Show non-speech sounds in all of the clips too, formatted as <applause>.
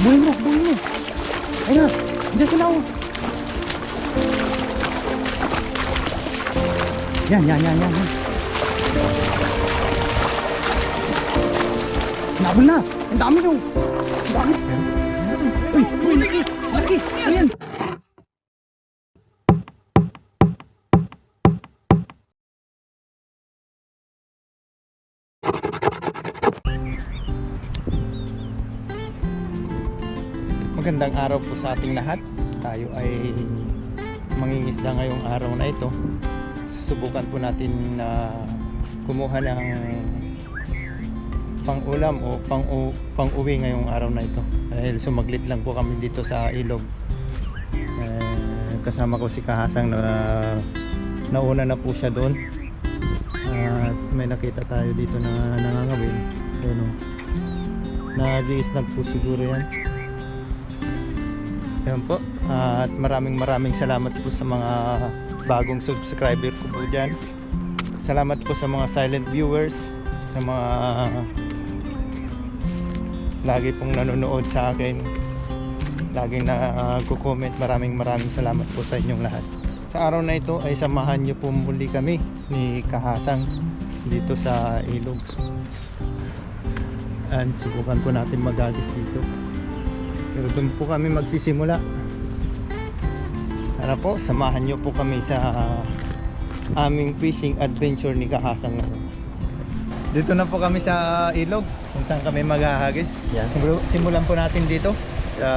Buhay mo, buhay mo. Ayun na, dyan sila oh. Yan, yan, yan, yan. Nabol na! Ang dami nyo! Ang dami! Uy! Uy! Laki! Laki! Ayan! Araw po sa ating lahat. Tayo ay mangingisda ngayong araw na ito. Susubukan po natin na kumuha ng pang-ulam o pang pang-uwi ngayong araw na ito. Dahil sumaglit lang po kami dito sa ilog. Eh, kasama ko si Kahasang na nauna na po siya doon. At may nakita tayo dito na nangangawin. Yun o. Nag-iisnag po siguro yan. Ayan po. At maraming maraming salamat po sa mga bagong subscriber ko po dyan. Salamat po sa mga silent viewers, sa mga lagi pong nanonood sa akin. Laging na-comment. Maraming maraming salamat po sa inyong lahat. Sa araw na ito ay samahan niyo po muli kami ni Kahasang dito sa ilog. And subukan po natin magagis dito. Pero doon po kami magsisimula. Ano po, samahan nyo po kami sa aming fishing adventure ni Kahasang ngayon. Dito na po kami sa ilog kung saan kami maghahagis. Siguro, Simulan po natin dito sa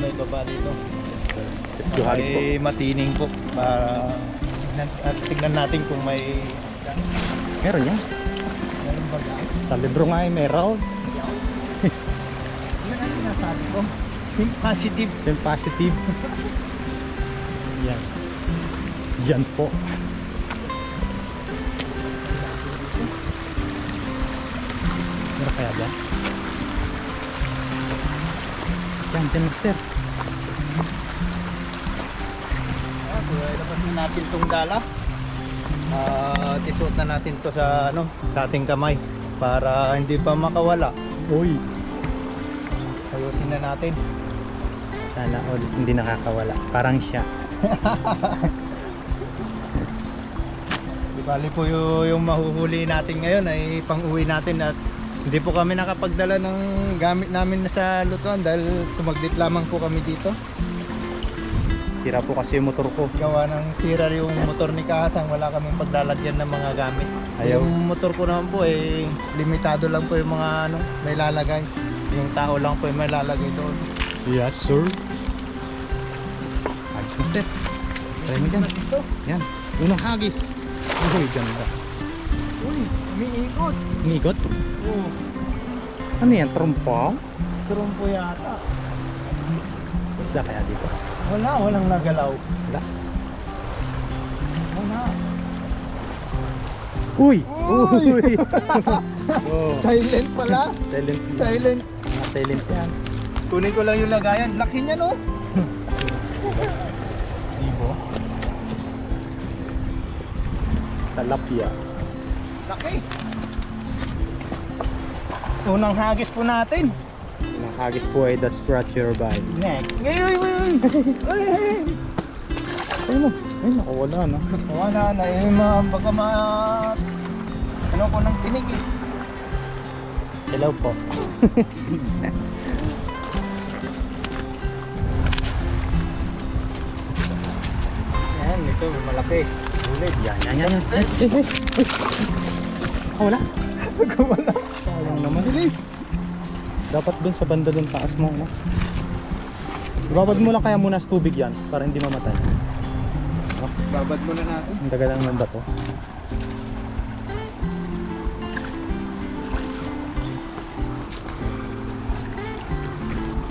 may baba dito. Let's go hagis po. Matining po para at tignan natin kung may Meron yan. meron ba dyan. Sa libro nga ay meron. Yan sinasabi ko. Think positive. Then positive. yan. Yan po. Meron kaya dyan? Yan, dyan master. So, ilabas na natin tong dala. At isuot na natin to sa ano, dating kamay para hindi pa makawala. Uy. Ayusin na natin. Sana all hindi nakakawala. Parang siya. <laughs> Di bali po yung, yung mahuhuli natin ngayon ay pang-uwi natin at hindi po kami nakapagdala ng gamit namin sa lutuan dahil sumaglit lamang po kami dito. Sira po kasi yung motor ko. Gawa ng sira yung motor ni Kasang, wala kaming paglalagyan ng mga gamit. Ayaw. Yung motor ko naman po eh limitado lang po yung mga ano, may lalagay. Yung tao lang po yung may lalagay doon. Yes, sir. Hagis, master. Try mo dyan. Dito. Yan. Unang hagis. Uy, ganda. Uy, umiikot. Umikot. Oo, Ano yan? Trompa? trumpo yata. Isda kaya dito? Wala, walang nagalaw. Wala. Wala. Uy! Uy! Uy! oh. <laughs> <laughs> Silent pala. Silent. Silent. Mga silent yan. Kunin ko lang yung lagayan. Laki niya no? <laughs> Ibo. Talapia. Laki. Unang hagis po natin. Ang hagis po ay the scratcher bite. Neck. Ngayon, ngayon. Ay, ay. Ay mo. Ay, nakawala na. Wala na eh, ma, baka ma... Ano ko ng tinig eh. Hello po. <laughs> Yan, ito, malaki. Ulit. Yan, yan, yan. yan. Ay, ay, ay. Nakawala. Wala. Sayang naman. Bilis. Dapat dun sa banda dun taas mo, no? Ibabad mo lang kaya muna sa tubig yan para hindi mamatay. Babad muna natin. Ang dagal ang manda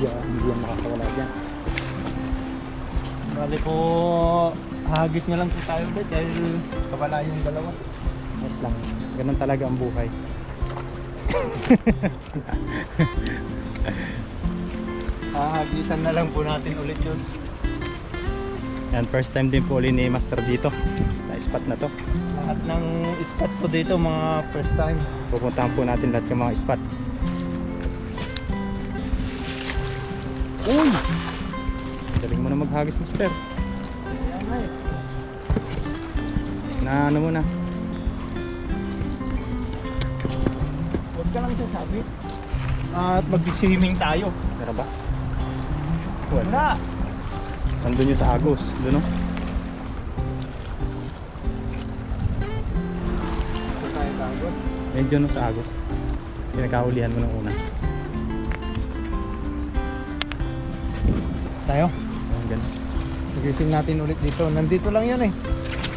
to. Yan, hindi yan makakawala dyan. Bali po, hagis na lang po tayo ulit dahil kabala yung dalawa. Nice lang. Ganun talaga ang buhay. <laughs> Hahagisan na lang po natin ulit yun. Yan, first time din po ulit ni Master dito sa spot na to. Lahat ng spot po dito mga first time. Pupuntahan po natin lahat yung mga spot. Uy! Galing mo na maghagis, master. Na ano mo na. Huwag ka lang sasabi. At mag-swimming tayo. Meron ba? Wala. Nandun yung sa Agos. Doon bagot. Medyo no sa Agos. Pinagkahulihan mo nung una. Tayo. Ayun, ganun. Pagising natin ulit dito. Nandito lang yan eh.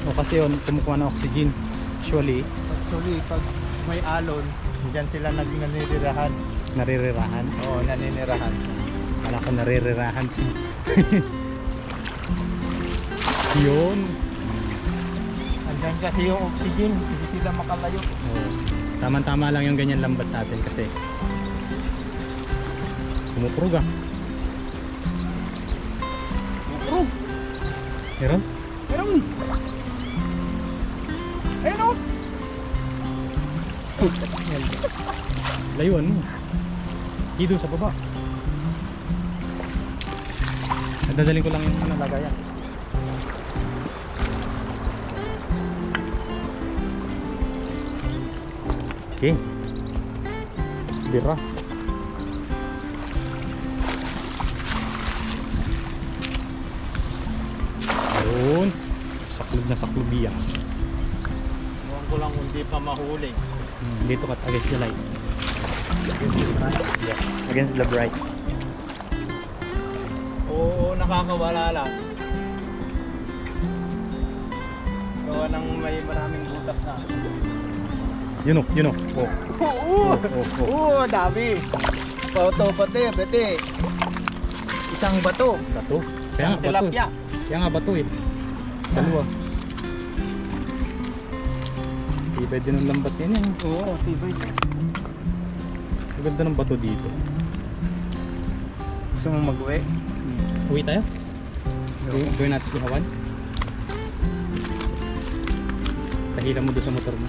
O kasi yun, kumukuha ng oxygen. Actually, Actually, pag may alon, dyan sila nag naninirahan. naririrahan. Oo, naninirahan. Wala ko naririrahan. <laughs> yun. Andyan kasi yung oxygen, hindi sila makalayo. Oo. Tama-tama lang yung ganyan lambat sa atin kasi kumuprog ah. Prog! Meron? Meron! Ayun <laughs> o! Layuan mo. Di doon sa baba. Dadalhin ko lang yung ano, lagayan. Okay. Bira. Ayun. Saklog na saklog yan. Huwag ko lang hindi pa mahuli. Hmm, Dito ka against the light. Yes. Against the bright. Oo, nakakawala lang. Gawa ng may maraming butas na. Yun o, yun o. Oh. Oo! Oh, oh, oh. Oo, dami! Bato, pati, pati. Isang bato. Bato. Kaya nga bato. tilapia. Kaya nga bato eh. Dalawa. Tibay din ang lambat yan eh. Oo, tibay. Ang ganda ng bato dito. Gusto mong mag-uwi? Uwi tayo? Gawin natin ihawan? Tahilan mo doon sa motor mo.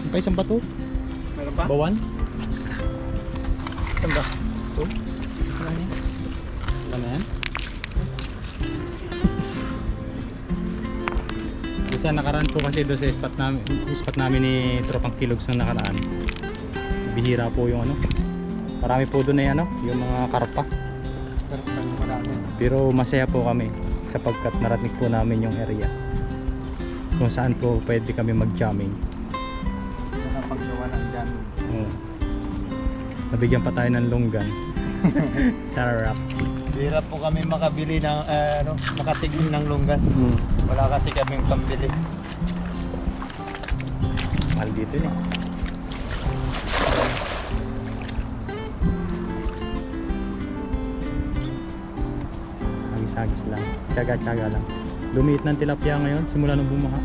Ang pa isang bato? Meron pa? Bawan? Saan ba? Na yan? Isa nakaraan po kasi doon sa spot namin, spot namin ni Tropang Kilogs na nakaraan. Bihira po yung ano. Marami po doon na yan, ano, yung mga karpa. Pero masaya po kami sapagkat narating po namin yung area. Kung saan po pwede kami mag-jamming. Nakapaggawa ng dyan. Oo. Nabigyan pa tayo ng longgan. <laughs> Sarap. Hirap po kami makabili ng, eh, ano, makatigil ng lunggan. Mm. Wala kasi kaming pambili. Mahal dito eh. Hagis-hagis lang. Tsaga-tsaga lang. Lumiit ng tilapia ngayon simula nung bumaha.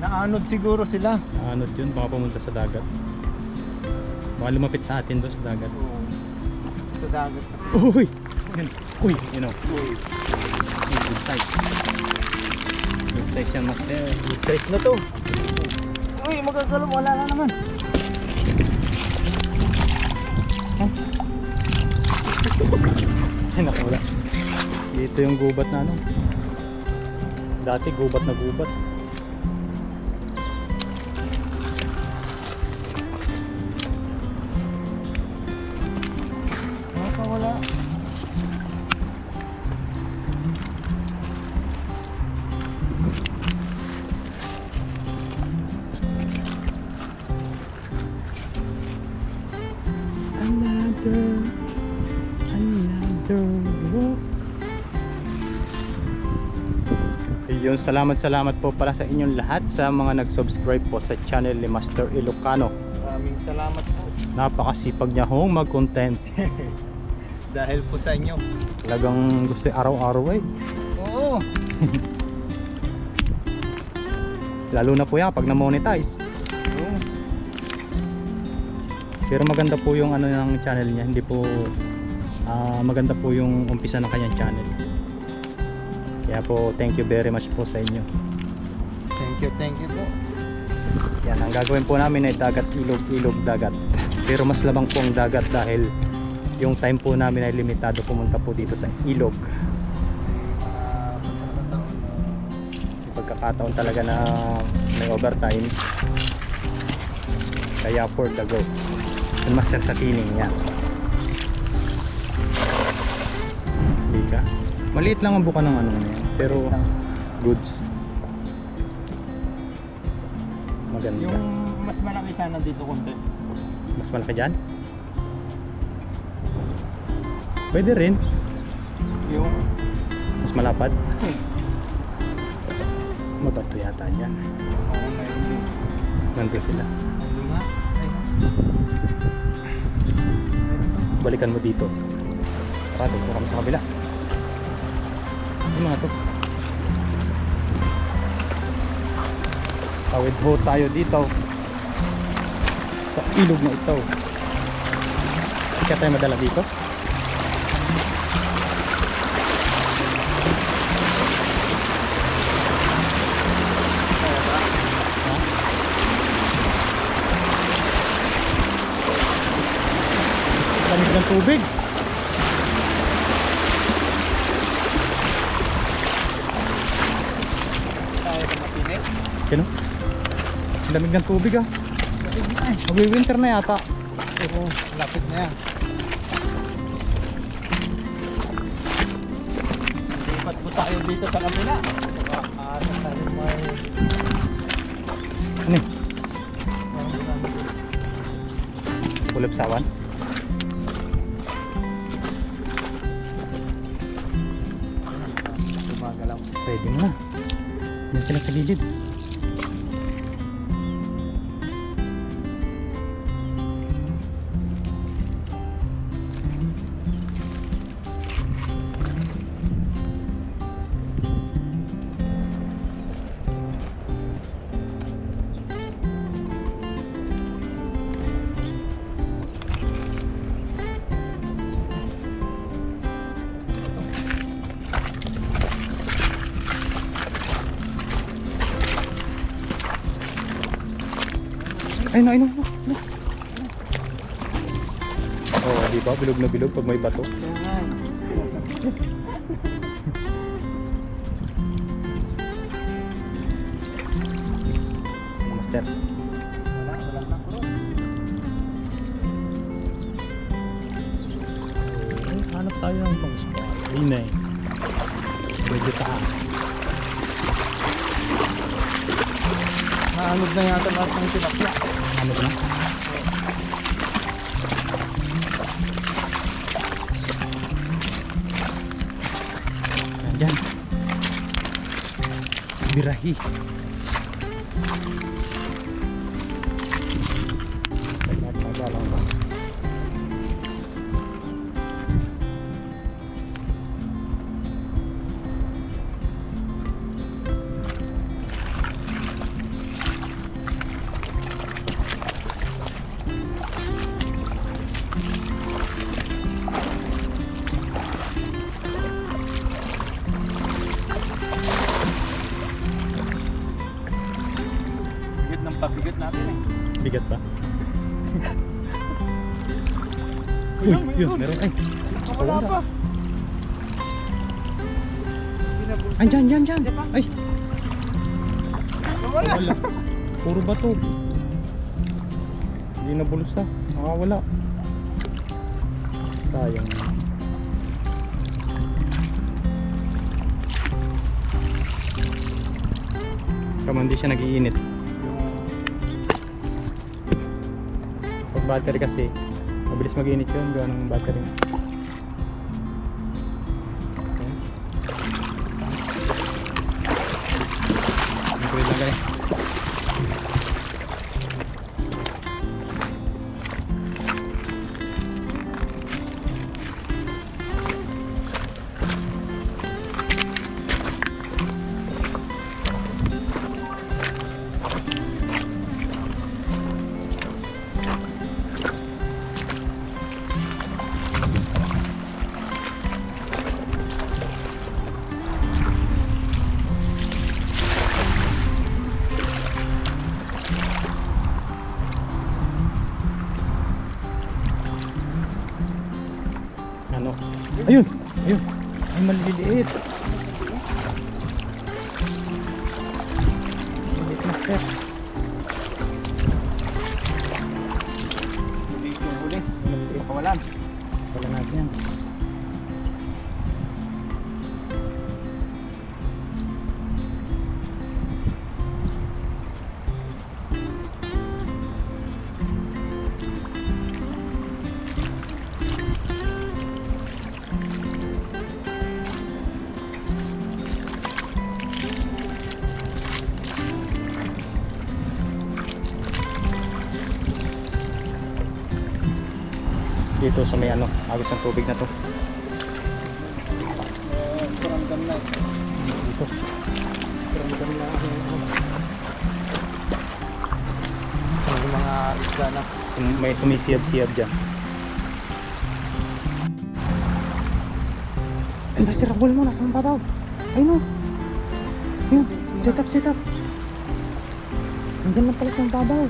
Naanod siguro sila. Anot yun, baka pumunta sa dagat. Baka lumapit sa atin doon sa dagat. Oo. Sa dagat. Uy! Uy! You know, Uy, good size. Good size yan, master. good size na to. Uy, magagalaw. Wala na naman. <laughs> Ay, naku, wala. Dito yung gubat na ano. Dati gubat na gubat. Salamat salamat po pala sa inyong lahat sa mga nag-subscribe po sa channel ni Master Ilocano. Maraming salamat po. Napakasipag niya hong mag-content. <laughs> Dahil po sa inyo. Talagang gusto araw-araw eh. Oo. <laughs> Lalo na po yan pag na-monetize. Oo. Pero maganda po yung ano ng channel niya, hindi po ah, maganda po yung umpisa ng kanyang channel. Kaya po thank you very much po sa inyo. Thank you, thank you po. Yan, ang gagawin po namin ay dagat, ilog, ilog, dagat. <laughs> Pero mas labang po ang dagat dahil yung time po namin ay limitado pumunta po dito sa ilog. May pagkakataon talaga na may overtime. Kaya for the go. Yung master sa tining niya. Maliit lang ang buka ng ano niya. Pero goods. Maganda. Yung mas malaki sana dito konti. Mas malaki dyan? Pwede rin. Yung Mas malapad. Mabato yata dyan. Oo, mayroon din. Nandun sila. Balikan mo dito. Tara, dito kami sa kabila. Yung mga to. Tawid ho tayo dito. Sa ilog na ito. Hindi tayo madala dito. Lamig ng tubig. Lamig ng tubig ah. Magwi-winter na yata. Oo, lapit na yan. Lipat po tayo dito sa kabila. Aasan tayo may... Ano eh? Ulap sawan? Pwede mo na. Yan sila sa gilid. Bilog na bilog pag may bato. Master. Wala, wala na. Ay, hanap tayo ng pang spot. Ayun na eh. Medyo taas. Naanog na yata lahat ng tilapia. Ano ba na? vir aquí. Mayroon. meron. Ay, Wala pa. Dyan, dyan. Diba? Ay, Wala. wala. Puro bato. Hindi na bulsa. Nakawala. Sayang. Kama hindi siya nag-iinit. Pag battery kasi, mabilis mag-iinit yun. Gawa ng battery. Ayun. Ay. Maliliit Dito sa may ano, agos ng tubig na to. Paramdam na. Dito. Na. Yung mga isla na. May sumisiyab-siyab dyan. Ay, Master, roll mo. Nasa mababaw. Ay, no. Yun. Set up, set up. Hanggang lang pala sa mababaw.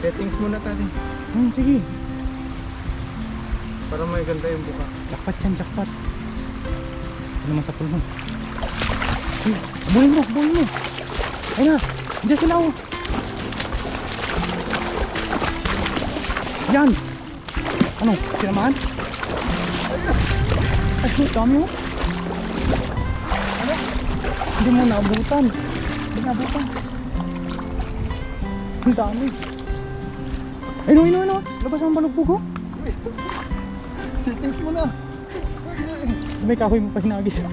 Settings muna tadi. Hmm, sige. Para may ganda yung buka. Jackpot yan, jackpot. Ano naman sa pool mo? Ay, Habulin mo, habulin mo. Ayun na. Diyan sila oh. Yan. Ano? Sinamahan? Ay, dami oh. Ano? Hindi mo naabutan. Hindi naabutan. Ang dami. Ayun ayun ayun oh. Labas ang balugbog oh. Settings muna. Sa may kahoy mo pa hinagis.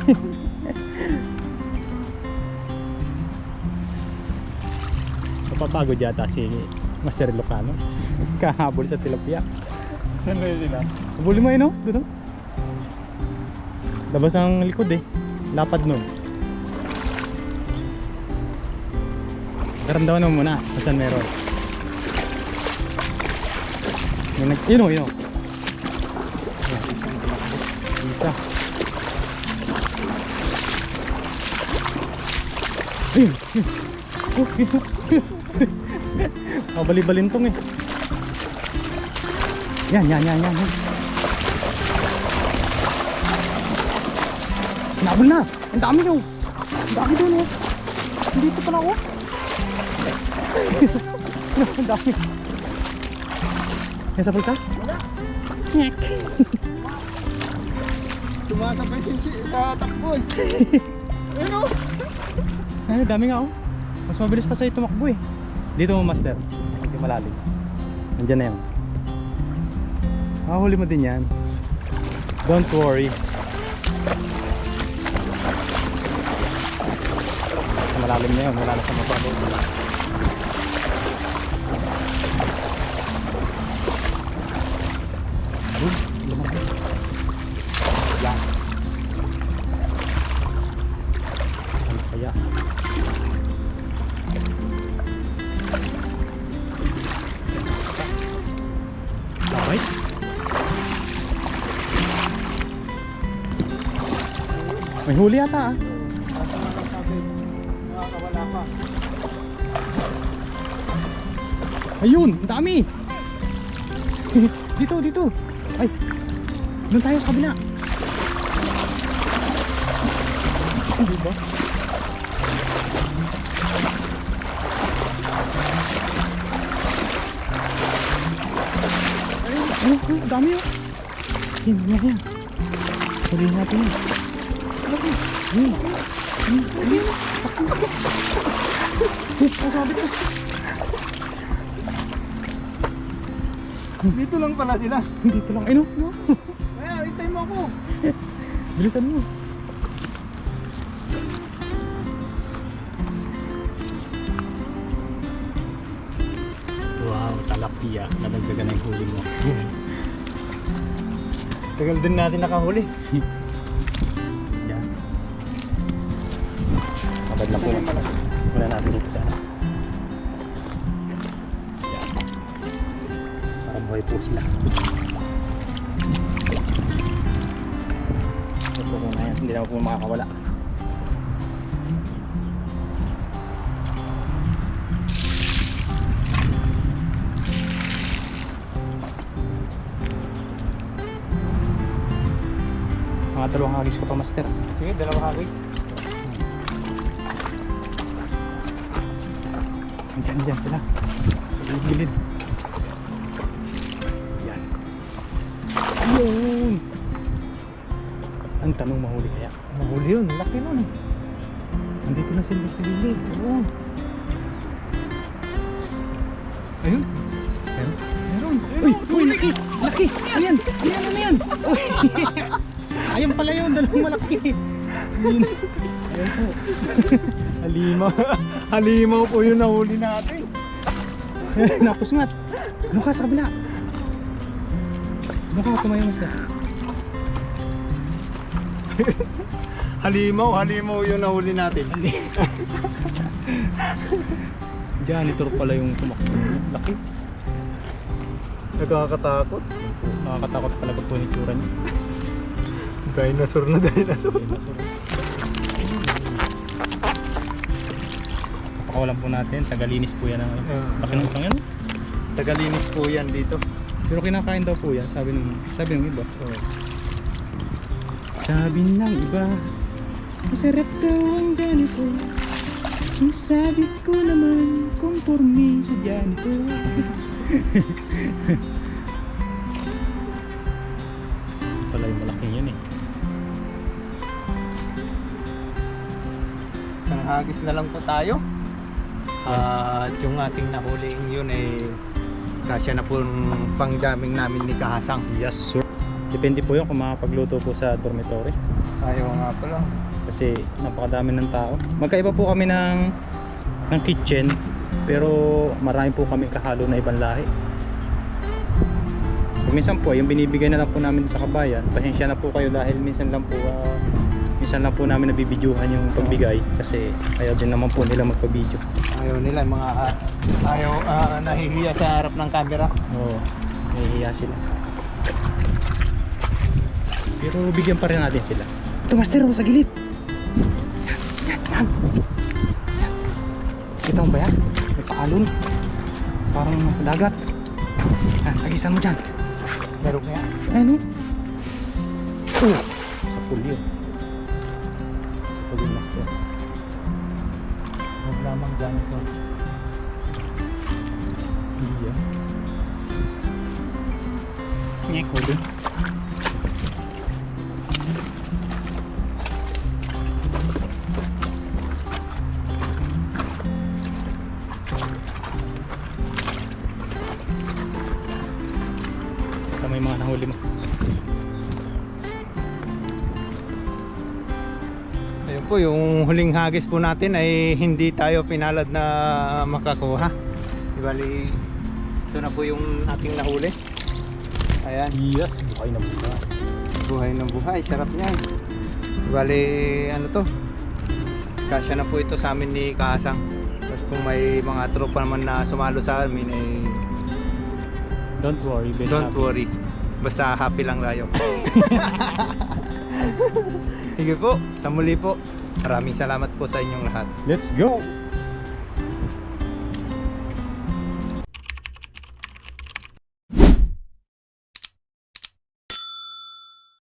Napapagod yata si Master Lucano. Kahabol sa tilapia. Saan na sila? Habulin mo yun, no? Doon, no? Labas ang likod eh. Lapad nun. Karamdaman mo muna. Saan meron? Yun yun. Ayan. Isa. Ayun! Ayun! Oh, yun. Kabali-balintong eh. Yan, yan, yan, yan. Nabol na! Ang dami daw! Ang dami doon oh! Dito pala ako! <laughs> Ang dami! Nasa pool ka? Wala. Sa takbo eh. <laughs> Ano? Ay, dami nga oh. Mas mabilis pa sa'yo tumakbo eh. Dito mo master. Hindi malalim. Nandiyan na yun. Makahuli mo din yan. Don't worry. Malalim na yun. Na sa mababaw. May huli ata ah. Nakakawala ka. Ayun, ang dami. <laughs> dito, dito. Ay. Doon tayo sa kabila. Hindi ba? Ayun, dami oh. Yan, yan, yan. Huliin natin yan. Ko. Dito lang pala sila. Dito lang. Ay no, no. Kaya, hintay mo ako. Bilisan mo. Wow, talapia. Nabagdagan na yung huli mo. <laughs> Tagal din natin nakahuli. Kabad lang po. Wala natin dito sa ano. Yan. Para buhay po sila. Ito po na yan. Hindi naman po makakawala. dalawang hagis ko pa master. Sige, dalawa hagis. Andiyan, andiyan sila. Sa gilid. Yan. Yun. Ang tanong mahuli kaya. Mahuli yun, laki nun. Nandito na sila sa gilid. Oo. Ayun. Meron? Meron. Uy, uy, laki! Laki! Ayan! Ayan, ano yan? Uy! <laughs> Ayan pala yun, dalawang malaki. Ayun. Ayan po. <laughs> Halimaw. <laughs> Halimaw po yung nahuli natin. Napusngat. Ano ka sa kabila? Ano ka tumayo mas <laughs> Halimaw, halimaw yung nahuli natin. <laughs> Janitor pala yung tumakbo. Laki. Nakakatakot. Nakakatakot pala pag punitsura niya. Dinosaur na dinosaur. Pakawalan po natin. Tagalinis po yan. Ang, Ah. laki ng isang yan. Tagalinis po yan dito. Pero kinakain daw po yan. Sabi ng, sabi ng iba. Sabi ng iba, masarap daw ang ganito. Ang sabi ko naman, conforme sa ganito. Pala yung malaking yun eh. Isang hagis na lang po tayo. At yung ating nahuling yun ay kasya na po pangdaming namin ni Kahasang. Yes sir. Depende po yun kung makapagluto po sa dormitory. Ayaw nga pala. Kasi napakadami ng tao. Magkaiba po kami ng, ng kitchen. Pero marami po kami kahalo na ibang lahi. Kung minsan po, yung binibigay na lang po namin sa kabayan, pasensya na po kayo dahil minsan lang po ah, minsan lang po namin nabibidyuhan yung pagbigay kasi ayaw din naman po nila magpabidyo. Ayaw nila mga ah, ayaw ah, nahihiya sa harap ng camera. Oo, nahihiya sila. Pero bigyan pa rin natin sila. Ito master, oh, sa gilid. Yan, yan, yan. Yan. Kita mo ba yan? May paalon. Parang nasa dagat. Yan, tagisan mo dyan. Meron kaya? Ayun oh. Oh, sa pool yun. Huwag lamang dyan ito. Hindi yan. Ayun po, yung huling hagis po natin ay hindi tayo pinalad na makakuha. Di bali, ito na po yung ating nahuli. Ayan, Yes, buhay na buhay. buhay ng buhay. Sarap niyan. Di bali, ano to? Kasya na po ito sa amin ni Kasang. Tapos kung may mga tropa naman na sumalo sa amin, eh, Don't worry, be don't happy. worry. Basta happy lang tayo. <laughs> Sige po, sa muli po. Maraming salamat po sa inyong lahat. Let's go!